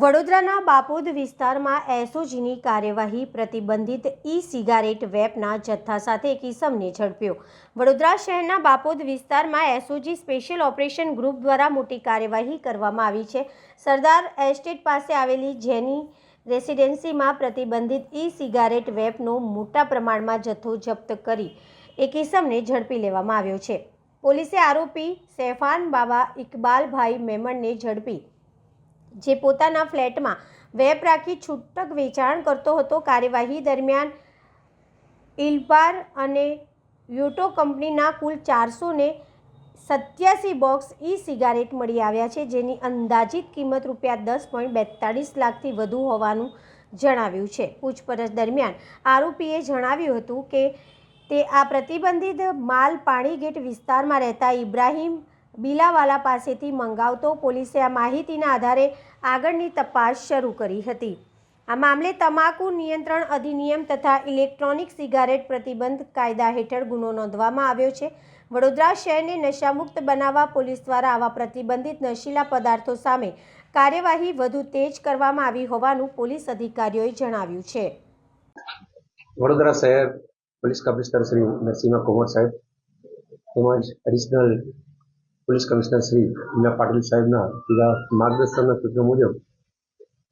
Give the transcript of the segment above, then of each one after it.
વડોદરાના બાપોદ વિસ્તારમાં એસઓજીની કાર્યવાહી પ્રતિબંધિત ઈ સિગારેટ વેપના જથ્થા સાથે એક ઇસમને ઝડપ્યો. વડોદરા શહેરના બાપોદ વિસ્તારમાં એસઓજી સ્પેશિયલ ઓપરેશન ગ્રુપ દ્વારા મોટી કાર્યવાહી કરવામાં આવી છે. સરદાર એસ્ટેટ પાસે આવેલી જેની રેસિડેન્સીમાં પ્રતિબંધિત ઈ સિગારેટ વેપનો મોટા પ્રમાણમાં જથ્થો જપ્ત કરી એક ઇસમને ઝડપી લેવામાં આવ્યો છે. પોલીસે આરોપી સૈફાન બાબા ઇકબાલભાઈ મેમણને ઝડપી જે પોતાના ફ્લેટમાં વેપ રાખી છૂટક વેચાણ કરતો હતો. કાર્યવાહી દરમિયાન ઇલબાર અને યુટો કંપનીના કુલ ચારસો ને સત્યાસી બોક્સ ઈ સિગારેટ મળી આવ્યા છે, જેની અંદાજિત કિંમત રૂપિયા દસ પોઈન્ટ બેતાળીસ લાખથી વધુ હોવાનું જણાવ્યું છે. પૂછપરછ દરમિયાન આરોપીએ જણાવ્યું હતું કે તે આ પ્રતિબંધિત માલ પાણીગેટ વિસ્તારમાં રહેતા ઇબ્રાહિમ બિલાવાલા પાસેથી મંગાવતો પોલીસે આ માહિતીના આધારે આગળની તપાસ શરૂ કરી હતી. આ મામલે તમાકુ નિયંત્રણ અધિનિયમ તથા ઇલેક્ટ્રોનિક સિગારેટ પ્રતિબંધ કાયદા હેઠળ ગુનો નોંધવામાં આવ્યો છે. વડોદરા શહેરને નશામુક્ત બનાવવા પોલીસ દ્વારા આવા પ્રતિબંધિત નશીલા પદાર્થો સામે કાર્યવાહી વધુ તેજ કરવામાં આવી હોવાનું પોલીસ અધિકારીઓએ જણાવ્યું છે. વડોદરા શહેર પોલીસ કમિશનર શ્રી નરસિંહ કુમાર સાહેબ તેમજ additional police commissioner Shri Meena Patil સાહેબના સીધા માર્ગદર્શનના સૂચનો મુજબ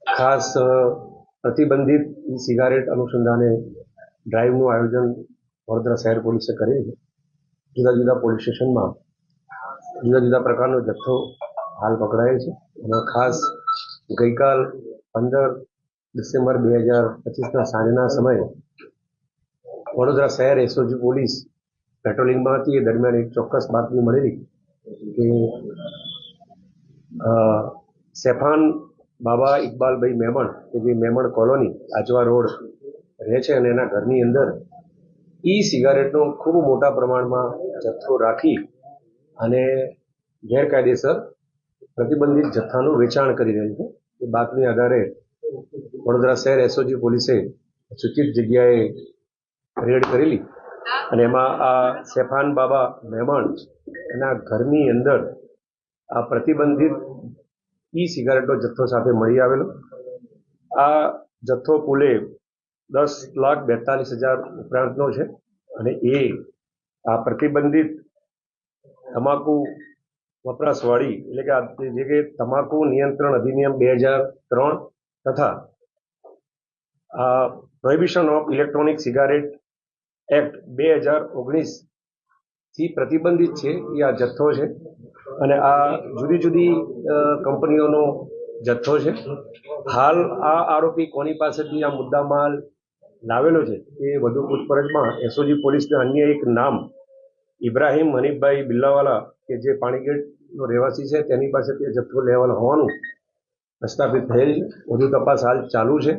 ખાસ પ્રતિબંધિત સિગારેટ અનુસંધાને ડ્રાઈવનું આયોજન વડોદરા શહેર પોલીસે કરેલ છે. જુદા જુદા પોલીસ સ્ટેશનમાં જુદા જુદા પ્રકારનો જથ્થો હાલ પકડાયેલ છે. અને ખાસ ગઈકાલ પંદર ડિસેમ્બર બે હજાર પચીસના સાંજના સમયે વડોદરા શહેર એસઓજી પોલીસ પેટ્રોલિંગમાં હતી એ દરમિયાન એક ચોક્કસ બાતમી મળેલી કે સેફાન બાબા ઇકબાલભાઈ મેમણ, કે જે મેમણ કોલોની, આજવા રોડ રહે છે અને એના ઘરની અંદર ઈ સિગારેટનો ખૂબ મોટા પ્રમાણમાં જથ્થો રાખી અને ગેરકાયદેસર પ્રતિબંધિત જથ્થાનું વેચાણ કરી રહ્યું છે. એ બાતમી આધારે વડોદરા શહેર એસઓજી પોલીસે સૂચિત જગ્યાએ રેડ કરેલી અને એમાં આ સેફાન બાબા મહેમાન એના ઘરની અંદર આ પ્રતિબંધિત ઈ સિગારેટનો જથ્થો સાથે મળી આવેલો. આ જથ્થો કુલે દસ લાખ બેતાલીસ હજાર ઉપરાંતનો છે અને એ આ પ્રતિબંધિત તમાકુ વપરાશવાળી એટલે કે આ જે કે તમાકુ નિયંત્રણ અધિનિયમ બે હજાર ત્રણ તથા આ prohibition of electronic cigarette act બે હજાર ઓગણીસથી પ્રતિબંધિત છે. એ આ જથ્થો છે અને આ જુદી જુદી કંપનીઓનો જથ્થો છે. હાલ આ આરોપી કોની પાસેથી આ મુદ્દા માલ લાવેલો છે એ વધુ પૂછપરછમાં એસઓજી પોલીસના અન્ય એક નામ ઇબ્રાહીમ હનીફભાઈ બિલ્લાવાલા, કે જે પાણીગેટનો રહેવાસી છે, તેની પાસેથી જથ્થો લેવાનો હોવાનું પ્રસ્થાપિત થયેલ વધુ તપાસ હાલ ચાલુ છે.